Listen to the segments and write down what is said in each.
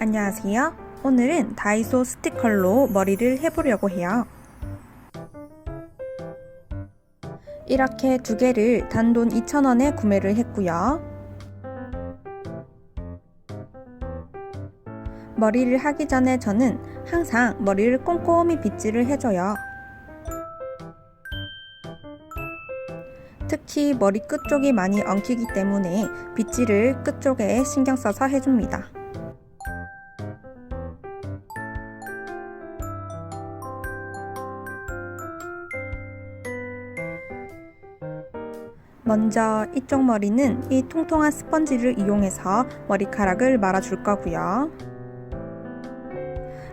안녕하세요. 오늘은 다이소 스티컬로 머리를 해보려고 해요. 이렇게 두 개를 단돈 2,000원에 구매를 했고요. 머리를 하기 전에 저는 항상 머리를 꼼꼼히 빗질을 해줘요. 특히 머리 끝쪽이 많이 엉키기 때문에 빗질을 끝쪽에 신경 써서 해줍니다. 먼저 이쪽 머리는 이 통통한 스펀지를 이용해서 머리카락을 말아줄 거고요.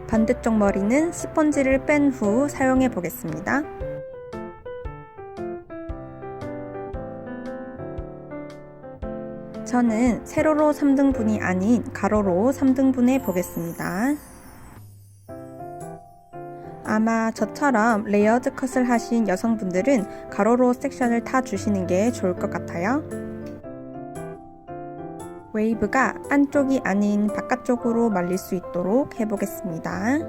반대쪽 머리는 스펀지를 뺀 후 사용해 보겠습니다. 저는 세로로 3등분이 아닌 가로로 3등분해 보겠습니다. 아마 저처럼 레이어드 컷을 하신 여성분들은 가로로 섹션을 타 주시는 게 좋을 것 같아요. 웨이브가 안쪽이 아닌 바깥쪽으로 말릴 수 있도록 해보겠습니다.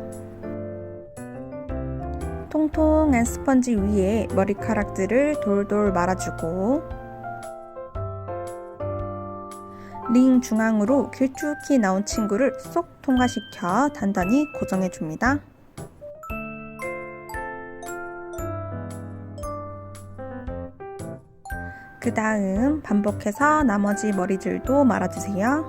통통한 스펀지 위에 머리카락들을 돌돌 말아주고 링 중앙으로 길쭉히 나온 친구를 쏙 통과시켜 단단히 고정해줍니다. 그 다음 반복해서 나머지 머리들도 말아주세요.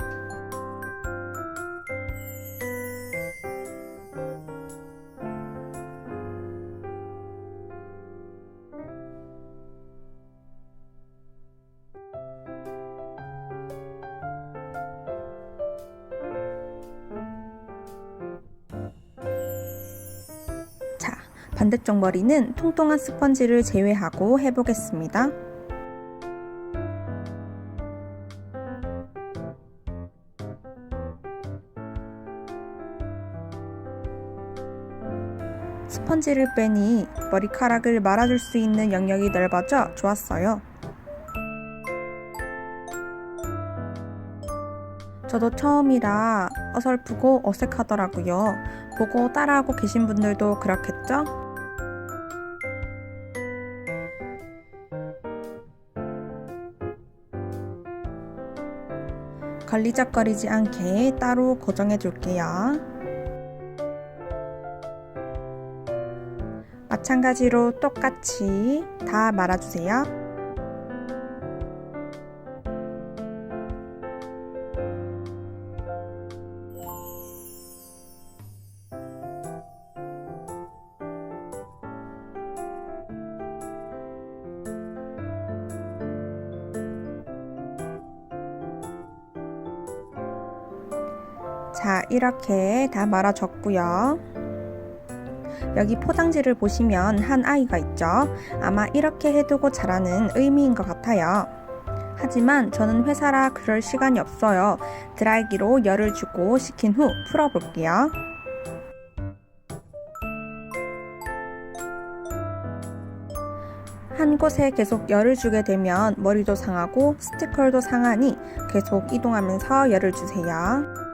자, 반대쪽 머리는 통통한 스펀지를 제외하고 해보겠습니다. 스펀지를 빼니 머리카락을 말아줄 수 있는 영역이 넓어져 좋았어요. 저도 처음이라 어설프고 어색하더라고요. 보고 따라하고 계신 분들도 그렇겠죠? 걸리적거리지 않게 따로 고정해 줄게요. 마찬가지로 똑같이 다 말아주세요. 자, 이렇게 다 말아줬고요. 여기 포장지를 보시면 한 아이가 있죠. 아마 이렇게 해두고 자라는 의미인 것 같아요. 하지만 저는 회사라 그럴 시간이 없어요. 드라이기로 열을 주고 식힌 후 풀어볼게요. 한 곳에 계속 열을 주게 되면 머리도 상하고 스티커도 상하니 계속 이동하면서 열을 주세요.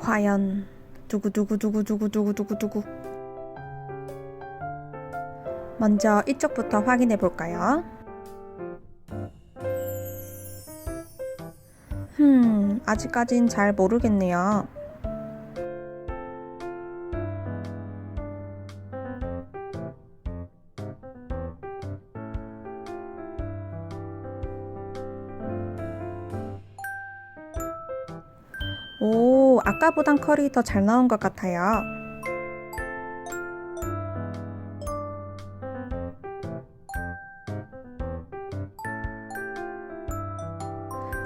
과연 두구두구두구두구두구두구 먼저 이쪽부터 확인해 볼까요? 음, 아직까진 잘 모르겠네요. 오, 아까보단 컬이 더 잘 나온 것 같아요.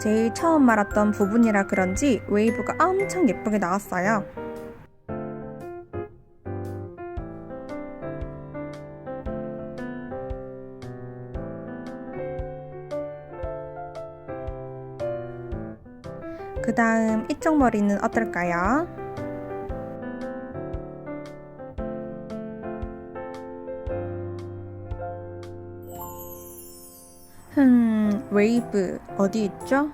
제일 처음 말았던 부분이라 그런지 웨이브가 엄청 예쁘게 나왔어요. 그 다음 이쪽 머리는 어떨까요? 흠, 웨이브 어디 있죠?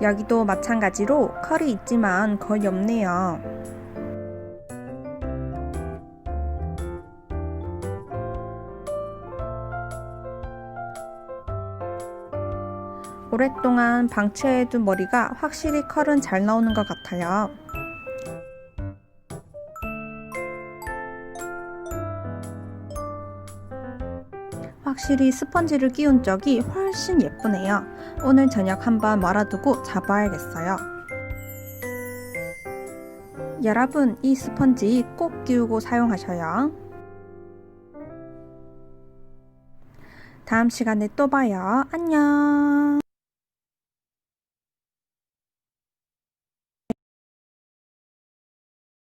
여기도 마찬가지로 컬이 있지만 거의 없네요. 오랫동안 방치해둔 머리가 확실히 컬은 잘 나오는 것 같아요. 확실히 스펀지를 끼운 적이 훨씬 예쁘네요. 오늘 저녁 한번 말아두고 잡아야겠어요. 여러분, 이 스펀지 꼭 끼우고 사용하셔요. 다음 시간에 또 봐요. 안녕.